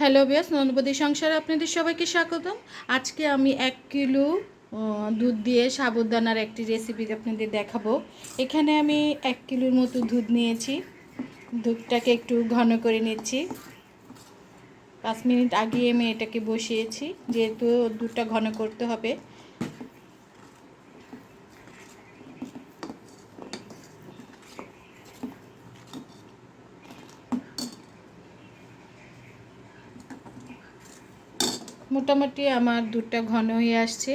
Hello বিয়াস নন্দপতি সংসারে আপনাদের সবাইকে স্বাগতম। আজকে আমি এক কিলো দুধ দিয়ে সাবুদানার একটি রেসিপি আপনাদের দেখাবো। এখানে আমি এক কিলোর মতো দুধ নিয়েছি। দুধটাকে একটু ঘন করে নিচ্ছি। পাঁচ মিনিট আগে আমি এটাকে বসিয়েছি, যেহেতু দুধটা ঘন করতে হবে। মোটামুটি আমার দুধটা ঘন হয়ে আসছে।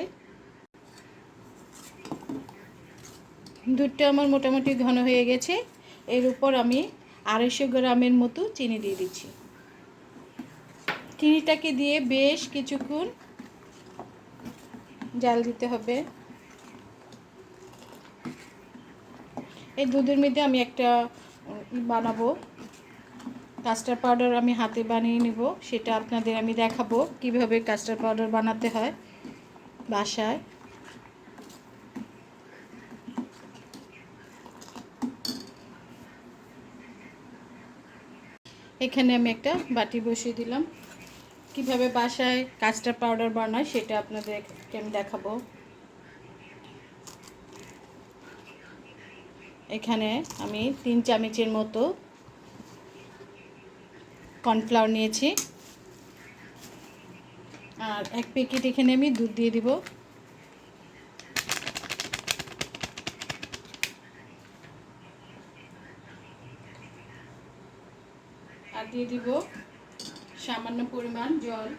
দুধটা আমার মোটামুটি ঘন হয়ে গেছে। এর উপর আমি আড়াইশো গ্রামের মতো চিনি দিয়ে দিচ্ছি। চিনিটাকে দিয়ে বেশ কিছুক্ষণ জাল দিতে হবে। এই দুধের মধ্যে আমি একটা বানাবো। কাস্টার্ড পাউডার আমি হাতে বানিয়ে নেব, সেটা আপনাদের আমি দেখাবো কীভাবে কাস্টার্ড পাউডার বানাতে হয় বাসায়। এখানে আমি একটা বাটি বসিয়ে দিলাম। কীভাবে বাসায় কাস্টার্ড পাউডার বানায় সেটা আপনাদেরকে আমি দেখাবো। এখানে আমি তিন চামচের মতো কর্নফ্লাওয়ার নিয়েছি। আর এক প্যাকেট এখানে আমি দুধ দিয়ে দিব। আর দিয়ে দিব সামান্য পরিমাণ জল।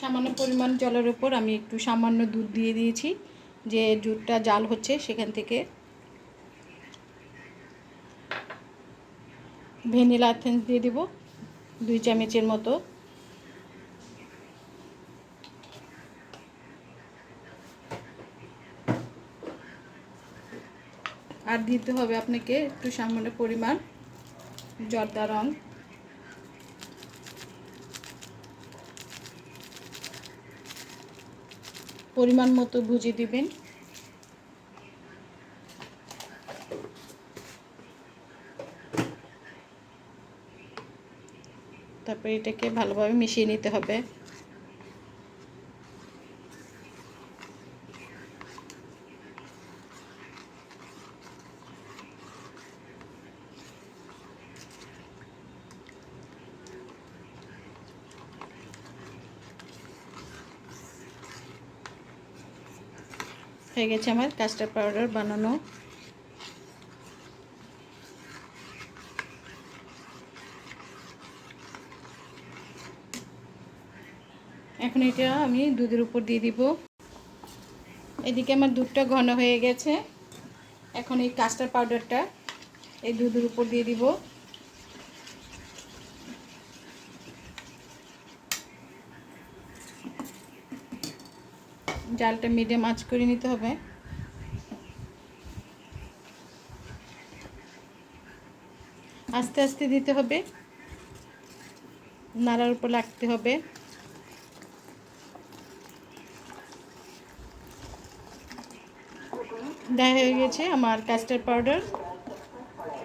সামান্য পরিমাণ জলের উপর আমি একটু সামান্য দুধ দিয়ে দিয়েছি। যে দুধটা জাল হচ্ছে সেখান থেকে ভ্যানিলা এসেন্স দিয়ে দিব, দুই চামচের মতো। আর দিতে হবে আপনাকে একটু সামান্য পরিমাণ জর্দা রং। পরিমাণ মতো ভুজে দিবেন। তারপরে এটাকে ভালোভাবে মিশিয়ে নিতে হবে। হয়ে গেছে আমার কাস্টার্ড পাউডার বানানো। এখন এটা আমি দুধের উপর দিয়ে দিব। এদিকে আমার দুধটা ঘন হয়ে গেছে। এখন এই কাস্টার্ড পাউডারটা এই দুধের উপর দিয়ে দিব। জালটা মিডিয়াম আঁচ করে নিতে হবে। আস্তে আস্তে দিতে হবে। নাড়ার উপর লাগতে হবে। দেওয়া হয়ে গেছে আমার কাস্টার্ড পাউডার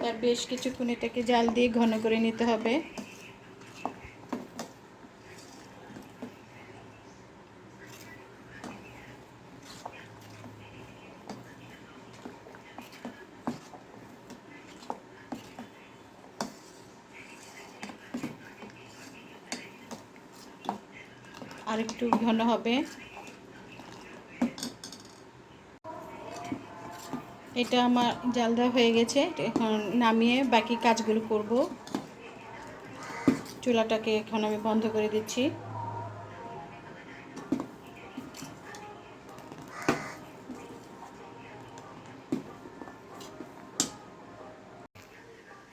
তার বেশ কিছুক্ষণ এটাকে জাল দিয়ে ঘন করে নিতে হবে। আর একটু ঘন হবে। এটা আমার জাল দেওয়া হয়ে গেছে। এখন নামিয়ে বাকি কাজগুলো করব। চুলাটাকে এখন আমি বন্ধ করে দিচ্ছি।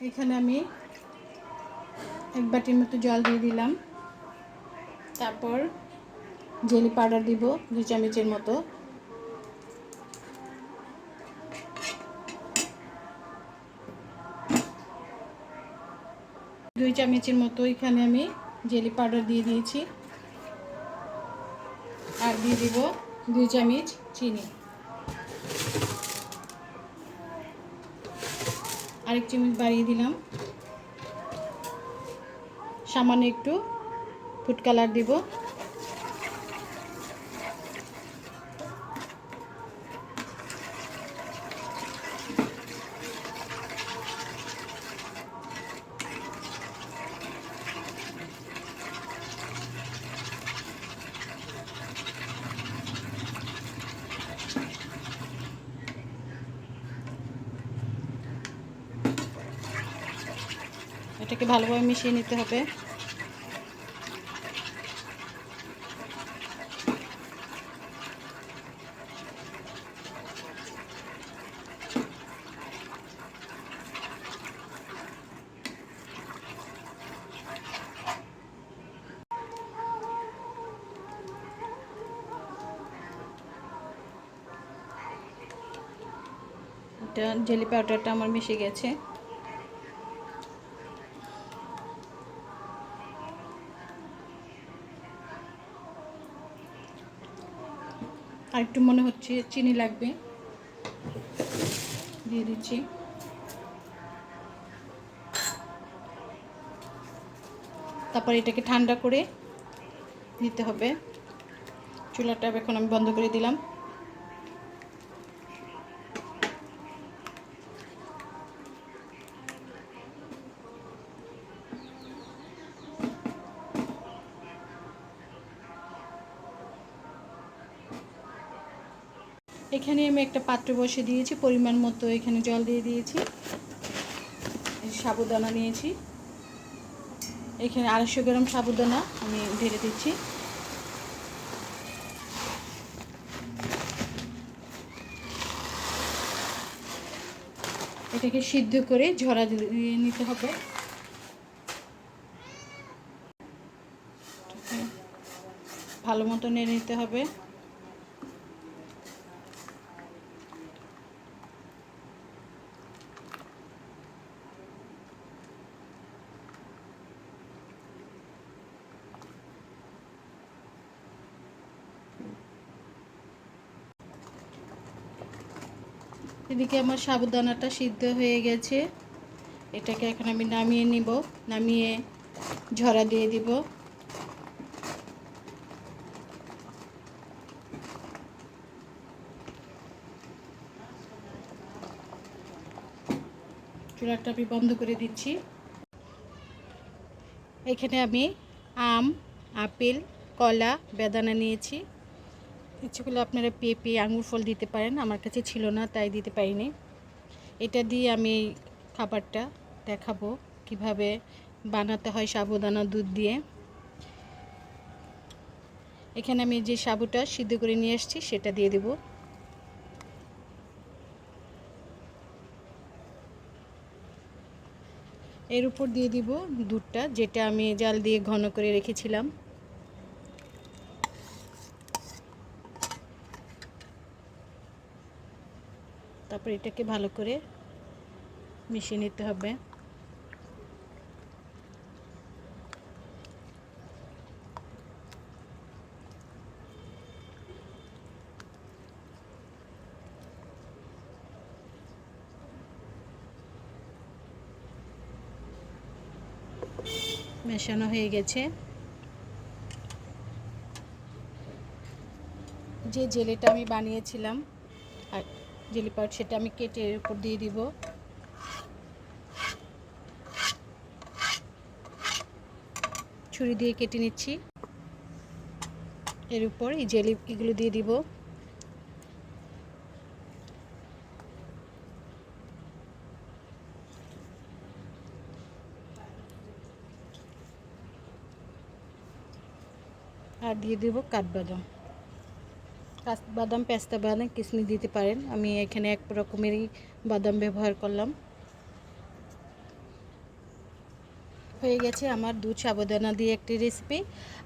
এখানে আমি এক বাটির মতো জল দিয়ে দিলাম। তারপর জেলি পাউডার দিব, দুই চামচের মতো। দুই চামচের মতো এখানে আমি জেলি পাউডার দিয়ে দিয়েছি। আর দিয়ে দিব দুই চামচ চিনি। আরেক চামচ বাড়িয়ে দিলাম। সামান্য একটু ফুড কালার দিব। এটাকে ভালোভাবে মিশিয়ে নিতে হবে। এটা জেলি পাউডারটা আমার মিশে গেছে। আর একটু মনে হচ্ছে, চিনি লাগবে। দিয়ে দিচ্ছি। তারপর এটাকে ঠান্ডা করে নিতে হবে। চুলাটা এখন আমি বন্ধ করে দিলাম। এখানে আমি একটা পাত্র বসে দিয়েছি, পরিমাণ মতো এখানে জল দিয়ে দিয়েছি। সাবুদানা নিয়েছি। এখানে আড়াইশো গ্রাম সাবুদানা আমি ঢেলে দিচ্ছি। এটাকে সিদ্ধ করে ঝরা দিয়ে নিতে হবে। ভালো মতো নিয়ে নিতে হবে। এদিকে আমার সাবুদানাটা সিদ্ধ হয়ে গেছে। এটাকে এখন আমি নামিয়ে নিব। নামিয়ে ঝরা দিয়ে দিব। চুলাটা আমি বন্ধ করে দিচ্ছি। এখানে আমি আম, আপেল, কলা, বেদানা নিয়েছি। ইচ্ছেগুলো আপনারা পেঁপে, আঙুর ফল দিতে পারেন, আমার কাছে ছিল না, তাই দিতে পারিনি। এটা দিয়ে আমি খাবারটা দেখাবো কীভাবে বানাতে হয় সাবুদানা দুধ দিয়ে। এখানে আমি যে সাবুটা সিদ্ধ করে নিয়ে এসেছি সেটা দিয়ে দেব। এর উপর দিয়ে দিব দুধটা, যেটা আমি জাল দিয়ে ঘন করে রেখেছিলাম। তারপর এটাকে ভালো করে মিশিয়ে নিতে হবে। মেশানো হয়ে গেছে। যে জেলেটা আমি বানিয়েছিলাম, আর জেলি পাউড সেটা আমি কেটে এর উপর দিয়ে দিব। ছুরি দিয়ে কেটে নিচ্ছি। এর উপর এই জেলি এগুলো দিয়ে দিব। আর দিয়ে দেব কাঠবাদাম। বাদাম পেস্তা বাদাম কিশমিশ দিতে পারেন। আমি এখানে এক রকমেরই বাদাম ব্যবহার করলাম। হয়ে গেছে আমার দুধ সাবধানা দিয়ে একটি রেসিপি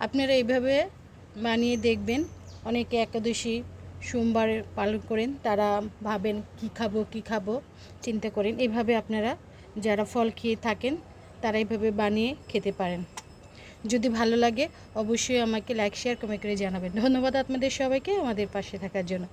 আপনারা এইভাবে বানিয়ে দেখবেন। অনেকে একাদশী সোমবার পালন করেন, তারা ভাবেন, কি খাব কি খাব? চিন্তা করেন। এভাবে আপনারা যারা ফল খেয়ে থাকেন, তারা এইভাবে বানিয়ে খেতে পারেন। যদি ভালো লাগে, অবশ্যই আমাকে লাইক শেয়ার কমেন্ট করে জানাবেন। ধন্যবাদ আপনাদের সবাইকে আমাদের পাশে থাকার জন্য।